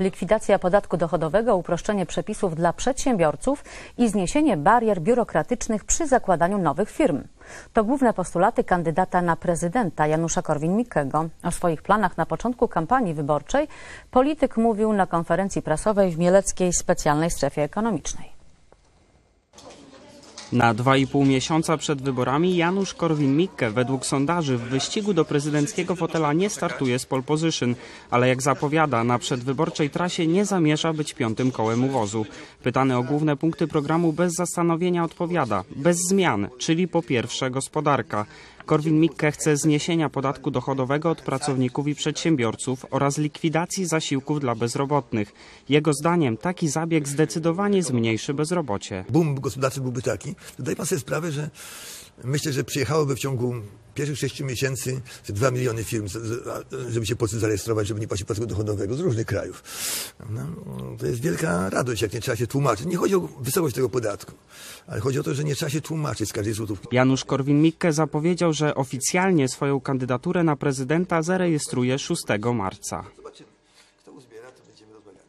Likwidacja podatku dochodowego, uproszczenie przepisów dla przedsiębiorców i zniesienie barier biurokratycznych przy zakładaniu nowych firm. To główne postulaty kandydata na prezydenta Janusza Korwin-Mikkego. O swoich planach na początku kampanii wyborczej polityk mówił na konferencji prasowej w Mieleckiej Specjalnej Strefie Ekonomicznej. Na 2,5 miesiąca przed wyborami Janusz Korwin-Mikke według sondaży w wyścigu do prezydenckiego fotela nie startuje z pole position, ale jak zapowiada, na przedwyborczej trasie nie zamierza być piątym kołem uwozu. Pytany o główne punkty programu bez zastanowienia odpowiada, bez zmian, czyli po pierwsze gospodarka. Korwin-Mikke chce zniesienia podatku dochodowego od pracowników i przedsiębiorców oraz likwidacji zasiłków dla bezrobotnych. Jego zdaniem taki zabieg zdecydowanie zmniejszy bezrobocie. boom gospodarczy byłby taki, to daje pan sobie sprawę, że myślę, że przyjechałoby w ciągu pierwszych sześciu miesięcy ze dwa miliony firm, żeby się po zarejestrować, żeby nie płacić podatku dochodowego z różnych krajów. No, to jest wielka radość, jak nie trzeba się tłumaczyć. Nie chodzi o wysokość tego podatku, ale chodzi o to, że nie trzeba się tłumaczyć z każdej złotówki. Janusz Korwin-Mikke zapowiedział, że oficjalnie swoją kandydaturę na prezydenta zarejestruje 6 marca. Zobaczymy. Kto uzbiera, to będziemy rozmawiali.